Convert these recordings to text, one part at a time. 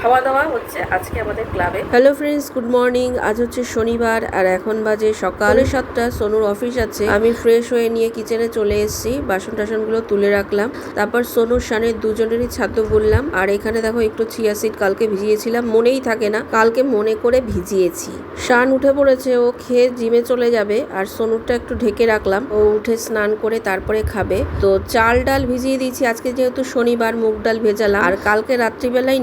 খাওয়া দাওয়া হচ্ছে আজকে আমাদের ক্লাবে। হ্যালো ফ্রেন্ডস গুড মর্নিং আজ হচ্ছে শনিবার আর এখন বাজে সকাল। সাতটা সোনুর অফিস আছে। আমি ফ্রেশ হয়ে নিয়ে কিচেনে চলে এসেছি। বাসন টাসনগুলো তুলে রাখলাম। তারপর সোনুর সানের দুজনেরই ছাত্র বললাম। আর এখানে দেখো একটু চিয়া সিড কালকে ভিজিয়েছিলাম। মনেই থাকে না কালকে মনে করে ভিজিয়েছি। শান উঠে পড়েছে ও খেয়ে জিমে চলে যাবে। আর সোনুরটা একটু ঢেকে রাখলাম। ও উঠে স্নান করে তারপরে খাবে। তো চাল ডাল ভিজিয়ে দিয়েছি। আজকে যেহেতু শনিবার মুগ ডাল ভেজালাম। আর কালকে রাত্রিবেলায়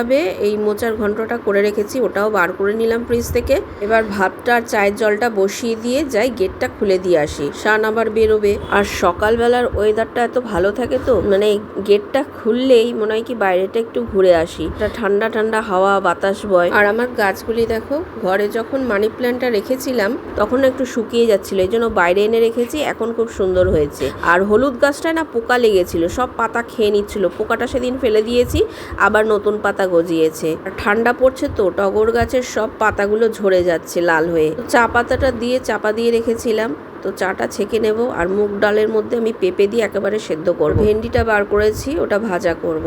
নিরামিষভাবে এই মোচার ঘন্টটা করে রেখেছি, ওটাও বার করে নিলাম ফ্রিজ থেকে। এবার ভাতটা আর চায়ের জলটা বসিয়ে দিয়ে যাই গেটটা খুলে দিয়ে আসি। শান আবার বেরোবে। আর সকালবেলার ওয়েদারটা এত ভালো থাকে তো মানে গেটটা খুললেই মনে হয় কি বাইরেটা একটু ঘুরে আসি। একটা ঠান্ডা ঠান্ডা হাওয়া, বাতাস বয়। আর আমার গাছগুলি দেখো, ঘরে যখন মানি প্ল্যান্টটা রেখেছিলাম, তখন একটু শুকিয়ে যাচ্ছিল। এই জন্য বাইরে এনে রেখেছি, এখন খুব সুন্দর হয়েছে। আর হলুদ গাছটায় না পোকা লেগেছিল, সব পাতা খেয়ে নিচ্ছিল। পোকাটা সেদিন ফেলে দিয়েছি, আবার নতুন পাতা গজিয়েছে। আর ঠান্ডা পড়ছে তো, টগর গাছের সব পাতাগুলো ঝরে যাচ্ছে লাল হয়ে। চা পাতাটা দিয়ে, চাপা দিয়ে রেখেছিলাম। তো চাটা ছেঁকে নেব আর মুগ ডালের মধ্যে আমি পেঁপে দিয়ে একেবারে সেদ্ধ করব। ভেন্ডিটা বার করেছি, ওটা ভাজা করব।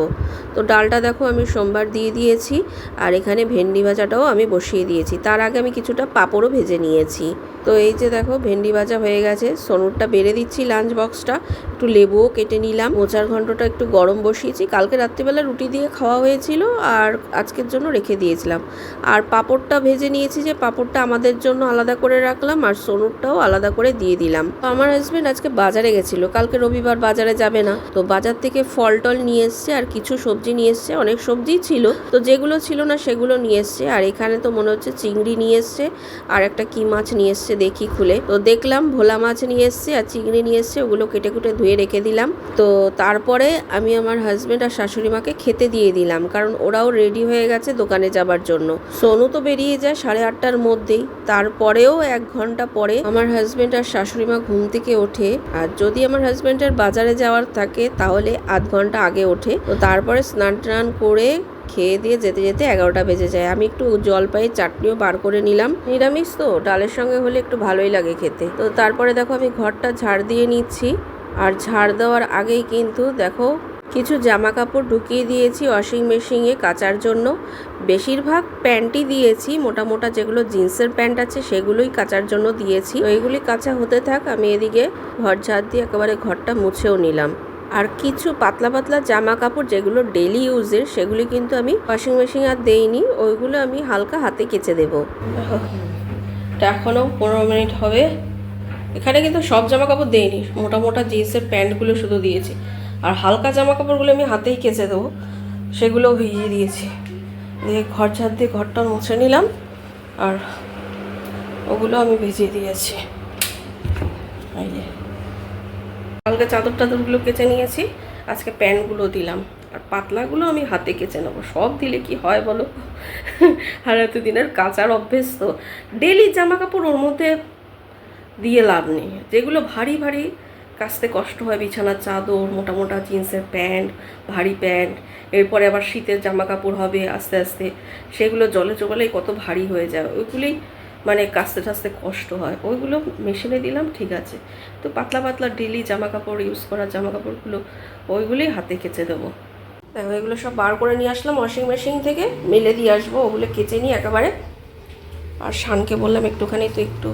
তো ডালটা দেখো আমি সোমবার দিয়ে দিয়েছি আর এখানে ভেন্ডি ভাজাটাও আমি বসিয়ে দিয়েছি। তার আগে আমি কিছুটা পাঁপড়ও ভেজে নিয়েছি। তো এই যে দেখো ভেন্ডি ভাজা হয়ে গেছে, সনুরটা বেড়ে দিচ্ছি লাঞ্চ বক্সটা। একটু লেবুও কেটে নিলাম। মোচার ঘন্টটা একটু গরম বসিয়েছি। কালকে রাত্রিবেলা রুটি দিয়ে খাওয়া হয়েছিল আর আজকের জন্য রেখে দিয়েছিলাম। আর পাঁপড়টা ভেজে নিয়েছি যে পাঁপড়টা আমাদের জন্য আলাদা করে রাখলাম আর সনুরটাও আলাদা করে দিয়ে দিলাম। তো আমার হাজব্যান্ড আজকে বাজারে গেছিল। কালকে রবিবার বাজারে যাবে না। তো বাজার থেকে ফল টল নিয়ে এসছে আর কিছু সবজি নিয়ে এসছে। অনেক সবজিই ছিল। তো যেগুলো ছিল না সেগুলো নিয়ে এসছে। আর এখানে তো মনে হচ্ছে চিংড়ি নিয়ে এসছে। আর একটা কি মাছ নিয়ে এসছে দেখি খুলে। তো দেখলাম ভোলা মাছ নিয়ে এসছে আর চিংড়ি নিয়ে এসছে। ওগুলো কেটে কুটে ধুয়ে রেখে দিলাম। তো তারপরে আমি আমার হাজব্যান্ড আর শাশুড়ি মাকে খেতে দিয়ে দিলাম। কারণ ওরাও রেডি হয়ে গেছে দোকানে যাবার জন্য। সোনু তো বেরিয়ে যায় সাড়ে আটটার মধ্যেই। তারপরেও এক ঘণ্টা পরে আমার হাজব্যান্ড আর শাশুড়ি মা ঘুম থেকে ওঠে। আর যদি আমার হাজব্যান্ডের বাজারে যাওয়ার থাকে, তাহলে আধ ঘণ্টা আগে ওঠে। তো তারপরে স্নান টান করে খেয়ে দিয়ে যেতে যেতে এগারোটা বেজে যায়। আমি একটু জলপাইয়ের চাটনিও বার করে নিলাম। নিরামিষ তো, ডালের সঙ্গে হলে একটু ভালোই লাগে খেতে। তো তারপরে দেখো আমি ঘরটা ঝাড় দিয়ে নিচ্ছি। আর ঝাড় দেওয়ার আগেই কিন্তু দেখো কিছু জামা কাপড় ঢুকিয়ে দিয়েছি ওয়াশিং মেশিনে কাচার জন্য। বেশিরভাগ প্যান্টই দিয়েছি, মোটা মোটা যেগুলো জিন্সের প্যান্ট আছে সেগুলোই কাচার জন্য দিয়েছি। তো এইগুলি কাঁচা হতে থাক, আমি এদিকে ঘর ঝাড় দিয়ে একেবারে ঘরটা মুছেও নিলাম। আর কিছু পাতলা পাতলা জামা কাপড় যেগুলো ডেলি ইউজের সেগুলি কিন্তু আমি ওয়াশিং মেশিন আর দেইনি, ওইগুলো আমি হালকা হাতে কেচে দেবো। এখনও পনেরো মিনিট হবে। এখানে কিন্তু সব জামা কাপড় দেইনি, মোটা মোটা জিন্সের প্যান্টগুলো শুধু দিয়েছি। আর হালকা জামা কাপড়গুলো আমি হাতেই কেচে দেবো। সেগুলোও ভিজিয়ে দিয়েছি। দিয়ে ঘর ঝাড় দিয়ে ঘরটা মুছে নিলাম। আর ওগুলো আমি ভিজিয়ে দিয়েছি। কালকে চাদর টাদরগুলো কেচে নিয়েছি। আজকে প্যান্টগুলো দিলাম। আর পাতলাগুলো আমি হাতে কেচে নেব। সব দিলে কি হয় বলো? আর এতদিনের কাচার অভ্যেস তো। ডেলি জামা কাপড় ওর মধ্যে দিয়ে লাভ নেই। যেগুলো ভারী ভারী কাচতে কষ্ট হয়, বিছানার চাদর, মোটা মোটা জিন্সের প্যান্ট, ভারী প্যান্ট, এরপরে আবার শীতের জামা কাপড় হবে আস্তে আস্তে। সেগুলো জলে চোবালেই কত ভারী হয়ে যায় ওইগুলোই মানে কাচতে টাচতে কষ্ট হয়। ওইগুলো মেশিনে দিলাম, ঠিক আছে। তো পাতলা পাতলা ডেলি জামা কাপড় ইউজ করা জামা কাপড়গুলো ওইগুলোই হাতে কেচে দেবো। দেখো, এগুলো সব বার করে নিয়ে আসলাম ওয়াশিং মেশিন থেকে, মেলে দিয়ে আসব, ওগুলো কেচে নিই একেবারে। আর শানকে বললাম একটুখানি তো একটু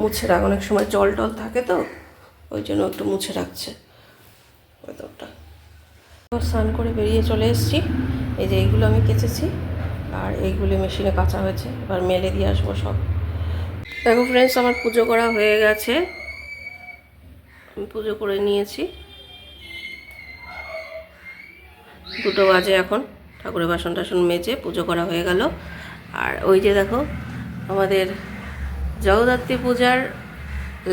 মুছে রাখ, অনেক সময় জল টল থাকে তো। ওই জন্য একটু মুছে রাখছে। ওয়েদারটা। স্নান করে বেরিয়ে চলে এসেছি। এই যে এইগুলো আমি কেচেছি, আর এইগুলি মেশিনে কাঁচা হয়েছে। এবার মেলে দিয়ে আসব সব। দেখো ফ্রেন্ডস আমার পুজো করা হয়ে গেছে। আমি পুজো করে নিয়েছি। দুটো বাজে এখন। ঠাকুরের বাসন টাসন মেজে পুজো করা হয়ে গেল। আর ওই যে দেখো, আমাদের জগদ্ধাত্রী পূজার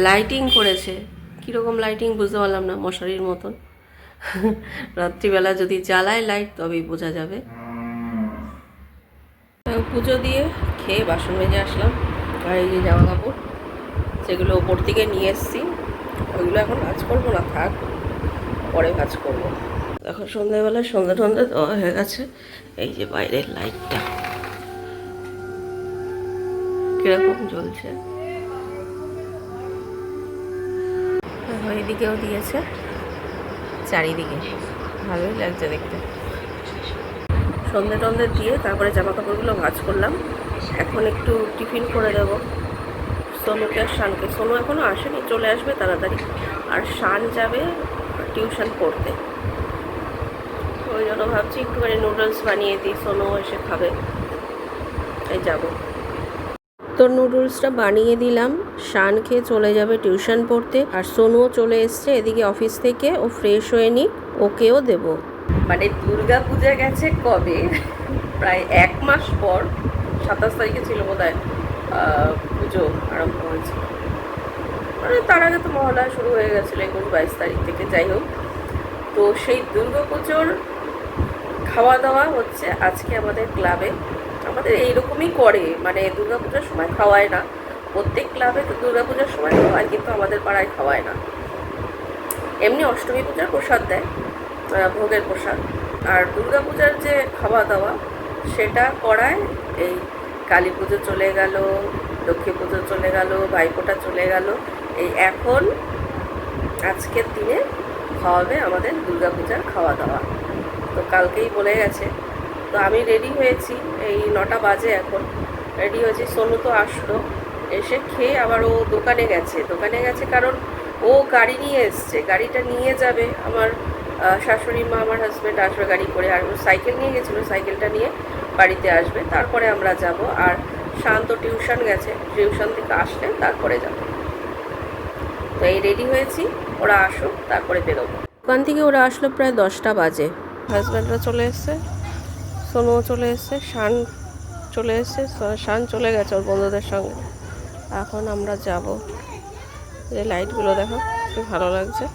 লাইটিং করেছে। কীরকম লাইটিং বুঝতে পারলাম না, মশারির মতন। রাত্রিবেলা যদি জ্বালায় লাইট তবেই বোঝা যাবে। পুজো দিয়ে খেয়ে বাসন মেজে আসলাম আর এই যে জামা কাপড় যেগুলো ওপর থেকে নিয়ে এসেছি। ওইগুলো এখন ভাজ করব না, থাক, পরে ভাজ করব। দেখো সন্ধ্যাবেলা সন্ধ্যা টন্ধা দেওয়া হয়ে গেছে, এই যে বাইরের লাইটটা কীরকম জ্বলছে। এদিকেও দিয়েছে। চারিদিকে। ভালোই লাগছে দেখতে। সন্ধে টন্ধে দিয়ে তারপরে জামা কাপড়গুলো ভাঁজ করলাম। এখন একটু টিফিন করে দেবো। সোনুকে আর শানকে। সোনু এখনও আসেনি, চলে আসবে তাড়াতাড়ি। আর শান যাবে টিউশন পড়তে। ওই জন্য ভাবছি একটুখানি নুডলস বানিয়ে দিই। সোনু এসে খাবে। এই যাব। তো নুডলসটা বানিয়ে দিলাম। শান খেয়ে চলে যাবে টিউশন পড়তে। আর সোনুও চলে এসছে এদিকে অফিস থেকে। ও ফ্রেশ হয়ে নি ওকেও দেব। মানে দুর্গা পূজা গেছে কবে? প্রায় এক মাস পর। সাতাশ তারিখে ছিল বোধ হয় পুজো আরম্ভ হয়েছিল মানে তার আগে তো মহালয়া শুরু হয়ে গেছিল একুশ বাইশ তারিখ থেকে, যাই হোক। তো সেই দুর্গা পুজোর খাওয়া দাওয়া হচ্ছে আজকে আমাদের ক্লাবে আমাদের এইরকমই করে। মানে দুর্গাপূজার সময় খাওয়ায় না। প্রত্যেক ক্লাবে তো দুর্গাপূজার সময় খাওয়ায়, কিন্তু আমাদের পাড়ায় খাওয়ায় না। এমনি অষ্টমী পূজার প্রসাদ দেয় ভোগের প্রসাদ। আর দুর্গাপূজার যে খাওয়া দাওয়া সেটা করায় এই কালী পুজো চলে গেল, লক্ষ্মী পুজো চলে গেল, ভাইফোঁটা চলে গেল। এই এখন, আজকের দিনে খাওয়াবে আমাদের দুর্গাপূজার খাওয়া দাওয়া তো কালকেই বলে গেছে তো আমি রেডি হয়েছি এই নটা বাজে এখন। রেডি হয়েছি সোনু তো আসলো। এসে খেয়ে আবার ও দোকানে গেছে। দোকানে গেছে কারণ ও গাড়ি নিয়ে এসছে। গাড়িটা নিয়ে যাবে আমার শাশুড়ি মা আমার হাজব্যান্ড আসবে গাড়ি করে। আর ও সাইকেল নিয়ে গেছিল সাইকেলটা নিয়ে বাড়িতে আসবে। তারপরে আমরা যাব। আর শান্ত টিউশন গেছে। টিউশন থেকে আসলে তারপরে যাব। তো এই রেডি হয়েছি। ওরা আসুক তারপরে বেরোবো। দোকান থেকে ওরা আসলো প্রায় দশটা বাজে। হাজব্যান্ডরা চলে এসছে। সোনুও চলে এসছে, শান চলে এসছে শান চলে গেছে ওর বন্ধুদের সঙ্গে। এখন আমরা যাব যে লাইটগুলো দেখো খুব ভালো লাগছে।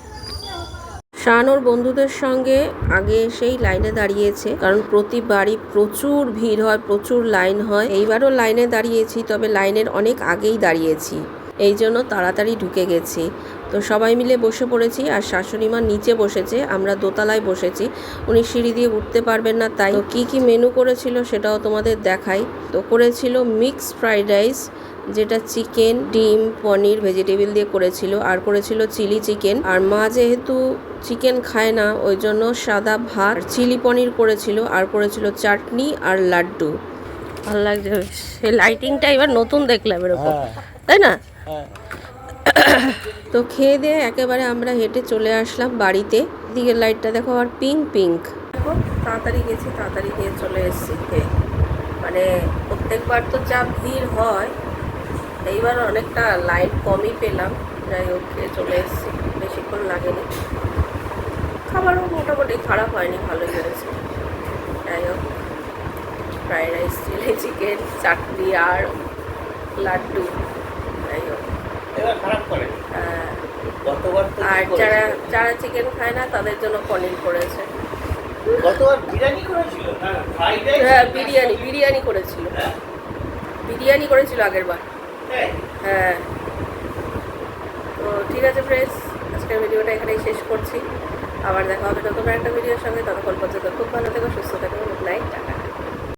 শান ওর বন্ধুদের সঙ্গে আগে এসেই লাইনে দাঁড়িয়েছে, কারণ প্রতিবারই প্রচুর ভিড় হয়, প্রচুর লাইন হয়। এইবারও লাইনে দাঁড়িয়েছি, তবে লাইনের অনেক আগেই দাঁড়িয়েছি। এই জন্য তাড়াতাড়ি ঢুকে গেছি। তো সবাই মিলে বসে পড়েছি আর শাশুড়ি মা নিচে বসেছে আমরা দোতলায় বসেছি। উনি সিঁড়ি দিয়ে উঠতে পারবেন না তাই কী কী মেনু করেছিল সেটাও তোমাদের দেখাই। তো করেছিল মিক্স ফ্রাইড রাইস যেটা চিকেন ডিম পনির ভেজিটেবিল দিয়ে করেছিল আর করেছিল চিলি চিকেন আর মা যেহেতু চিকেন খায় না ওই জন্য সাদা ভাত চিলি পনির করেছিল আর করেছিল চাটনি আর লাড্ডু। ভালো লাগছে সেই লাইটিংটা এবার নতুন দেখলাম এরকম। তাই না? হ্যাঁ। তো খেয়ে দিয়ে একেবারে আমরা হেঁটে চলে আসলাম বাড়িতে। দিকের লাইটটা দেখো আর পিঙ্ক পিঙ্ক দেখো, তাড়াতাড়ি গেছি, তাড়াতাড়ি গিয়ে চলে এসেছি খেয়ে। মানে প্রত্যেকবার তো যা ভিড় হয়, এইবার অনেকটা লাইট কমই পেলাম। যাই হোক, খেয়ে চলে এসেছি, বেশিক্ষণ লাগেনি। খাবারও মোটামুটি খারাপ হয়নি, ভালোই হয়েছে। যাই হোক fried rice chilli chicken chutney আর লাড্ডু যাই হোক এবার খারাপ করে আহ, গতবার তো আর যারা যারা চিকেন খায় না তাদের জন্য পনির করেছে। হ্যাঁ বিরিয়ানি বিরিয়ানি করেছিল। হ্যাঁ। বিরিয়ানি করেছিল আগের বার হ্যাঁ। হ্যাঁ। তো ঠিক আছে ফ্রেন্ডস আজকের ভিডিওটা এখানেই শেষ করছি। আবার দেখা হবে নতুন একটা ভিডিওর সঙ্গে। ততক্ষণ পর্যন্ত খুব ভালো থেকো সুস্থ থেকো গুড নাইট টাটা।